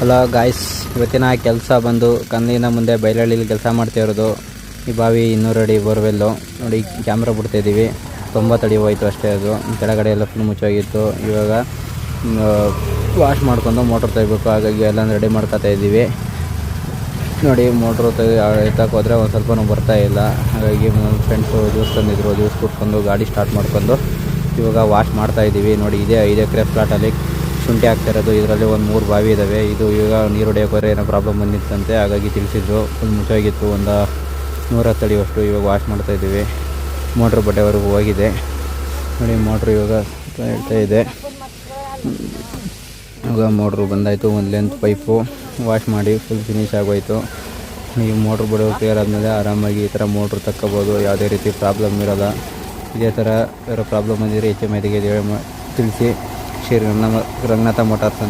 Hello guys, ಇವತ್ತಿನ ಕೆಲಸ ಬಂದು ಕಂದಿನ ಮುಂದೆ ಬೈಲಹಳ್ಳಿಲಿ ಕೆಲಸ ಮಾಡ್ತಾ ಇರೋದು. ಈ ಬಾವಿ ಇನ್ನೂರು ಅಡಿ ಬೋರ್ವೆಲ್ಲು. ನೋಡಿ, ಕ್ಯಾಮ್ರಾ ಬಿಡ್ತಾಯಿದ್ದೀವಿ ತೊಂಬತ್ತು ಅಡಿ ಹೋಯಿತು ಅಷ್ಟೇ ಅದು. ಕೆಳಗಡೆ ಎಲ್ಲ ಫುಲ್ ಮುಚ್ಚೋಗಿತ್ತು. ಇವಾಗ ವಾಶ್ ಮಾಡ್ಕೊಂಡು ಮೋಟ್ರ್ ತೆಗಿಬೇಕು. ಹಾಗಾಗಿ ಎಲ್ಲ ರೆಡಿ ಮಾಡ್ಕೊತಾ ಇದ್ದೀವಿ ನೋಡಿ ಮೋಟ್ರು ಹೋದರೆ ಒಂದು ಸ್ವಲ್ಪನೂ ಬರ್ತಾ ಇಲ್ಲ. ಹಾಗಾಗಿ ಫ್ರೆಂಡ್ಸು ಜ್ಯೂಸ್ ತಂದಿದ್ರು. ಜ್ಯೂಸ್ ಕುಟ್ಕೊಂಡು, ಗಾಡಿ ಸ್ಟಾರ್ಟ್ ಮಾಡ್ಕೊಂಡು ಇವಾಗ ವಾಶ್ ಮಾಡ್ತಾ ಇದ್ದೀವಿ ನೋಡಿ, ಇದೇ ಐದು ಎಕರೆ ಫ್ಲಾಟಲ್ಲಿ ಶುಂಠಿ ಆಗ್ತಾ ಇರೋದು. ಇದರಲ್ಲಿ ಒಂದು ಮೂರು ಬಾವಿ ಇದ್ದಾವೆ ಇದು ಈಗ ನೀರು ಹೊಡೆಯೋಕೆ ಏನೋ ಪ್ರಾಬ್ಲಮ್ ಬಂದಿತ್ತಂತೆ. ಹಾಗಾಗಿ ತಿಳಿಸಿದ್ರು. ಫುಲ್ ಮುಚ್ಚೋಗಿತ್ತು. ಒಂದು ನೂರತ್ತು ಅಡಿಯಷ್ಟು ಇವಾಗ ವಾಶ್ ಮಾಡ್ತಾ ಇದ್ದೀವಿ. ಮೋಟ್ರ್ ಬಟ್ಟೆವರೆಗೂ ಹೋಗಿದೆ. ನೋಡಿ, ಮೋಟ್ರ್ ಇವಾಗ ಹೇಳ್ತಾ ಇದೆ. ಇವಾಗ ಮೋಟ್ರು ಬಂದಾಯಿತು. ಒಂದು ಲೆಂತ್ ಪೈಪು ವಾಶ್ ಮಾಡಿ ಫುಲ್ ಫಿನಿಶ್ ಆಗೋಯಿತು. ಈ ಮೋಟ್ರ್ ಬಿಡೋ ಕ್ಲಿಯರ್ ಆದಮೇಲೆ ಆರಾಮಾಗಿ ಈ ಥರ ಮೋಟ್ರ್ ತಕ್ಕೋಬೋದು. ಯಾವುದೇ ರೀತಿ ಪ್ರಾಬ್ಲಮ್ ಇರೋಲ್ಲ. ಇದೇ ಥರ ಯಾರೋ ಪ್ರಾಬ್ಲಮ್ ಬಂದಿದ್ರೆ ಹೆಚ್ಚು ಮೈದಿಗೆ ತಿಳಿಸಿ. ശരി നമ്മൾ രംഗത്തെ മുട്ടാർത്ഥം